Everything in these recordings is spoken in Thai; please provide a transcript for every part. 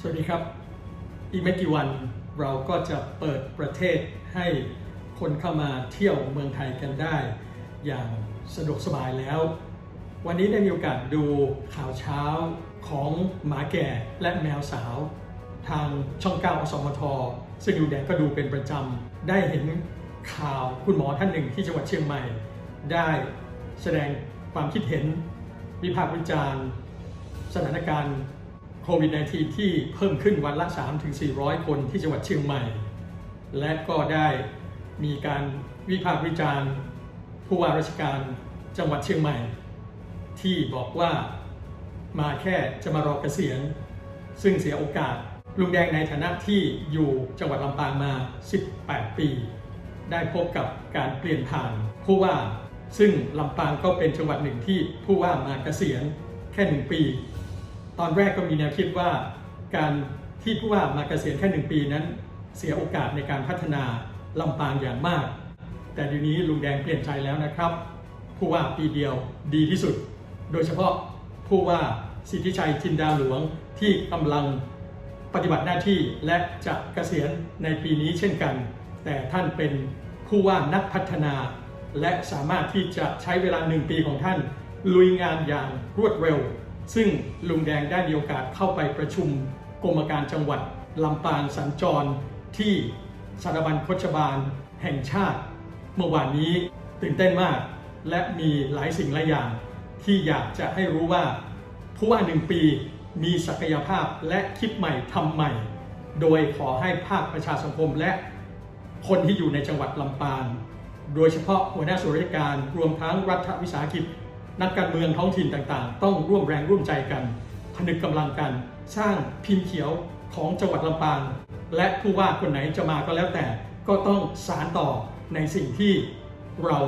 สวัสดีครับ อีกไม่กี่วันเราก็จะเปิดประเทศให้คนเข้ามาเที่ยวเมืองไทยกันได้ อย่างสะดวกสบายแล้ว วันนี้ได้มีโอกาสดูข่าวเช้าของหมาแก่และแมวสาว ทางช่องเก้าอสมท ซึ่งดูแดงก็ดูเป็นประจำ ได้เห็นข่าวคุณหมอท่านหนึ่งที่จังหวัดเชียงใหม่ ได้แสดงความคิดเห็นวิพากษ์วิจารณ์ สถานการณ์ ควิด -19 ที่เพิ่มขึ้นวันละ 3-400 คนที่จังหวัดเชียงใหม่ และก็ได้มีการวิพากษ์วิจารณ์ผู้ว่าราชการจังหวัดเชียงใหม่ ที่บอกว่ามาแค่จะมารอเกษียณ ซึ่งเสียโอกาสลุงแดงในฐานะที่อยู่จังหวัดลำปางมา 18 ปี ได้พบกับการเปลี่ยนผ่านผู้ว่า ซึ่งลำปางก็เป็นจังหวัดหนึ่งที่ผู้ว่ามาเกษียณแค่หนึ่งปี ตอนแรกก็มีแนวคิดว่าการที่ผู้ว่ามาเกษียณแค่หนึ่งปีนั้น เสียโอกาสในการพัฒนาลำปางอย่างมาก แต่เดี๋ยวนี้ลุงแดงเปลี่ยนใจแล้วนะครับ ผู้ว่าปีเดียวดีที่สุด โดยเฉพาะผู้ว่าสิทธิชัยจินดาหลวงที่กำลังปฏิบัติหน้าที่และจะเกษียณในปีนี้เช่นกัน แต่ท่านเป็นผู้ว่านักพัฒนา และสามารถที่จะใช้เวลาหนึ่งปีของท่าน ลุยงานอย่างรวดเร็ว ซึ่งลุงแดงได้มีโอกาสเข้าไปประชุมกรมการจังหวัดลำปางสัญจร ที่สถาบันโคชบาลแห่งชาติ เมื่อวานนี้ตื่นเต้นมาก และมีหลายสิ่งหลายอย่าง ที่อยากจะให้รู้ว่า ผู้ว่าหนึ่งปีมีศักยภาพและคิดใหม่ทำใหม่ โดยขอให้ภาคประชาสังคมและคนที่อยู่ในจังหวัดลำปาง โดยเฉพาะหัวหน้าส่วนราชการรวมทั้งรัฐวิสาหกิจ นักการเมืองท้องถิ่นต่างๆ ต้องร่วมแรงร่วมใจกัน ผนึกกำลังกันสร้างพิมพ์เขียวของจังหวัดลำปาง และผู้ว่าคนไหนจะมาก็แล้วแต่ ก็ต้องสารต่อในสิ่งที่เรา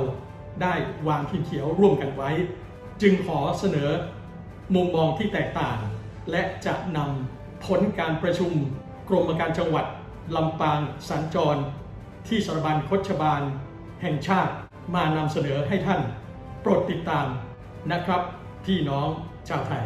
ได้วางพิมพ์เขียวร่วมกันไว้ จึงขอเสนอมุมมองที่แตกต่าง และจะนำผลการประชุมกรมการจังหวัดลำปางสัญจร ที่สถาบันคชบาล แห่งชาติมานำเสนอให้ท่าน โปรดติดตาม นะครับ พี่น้องชาวไทย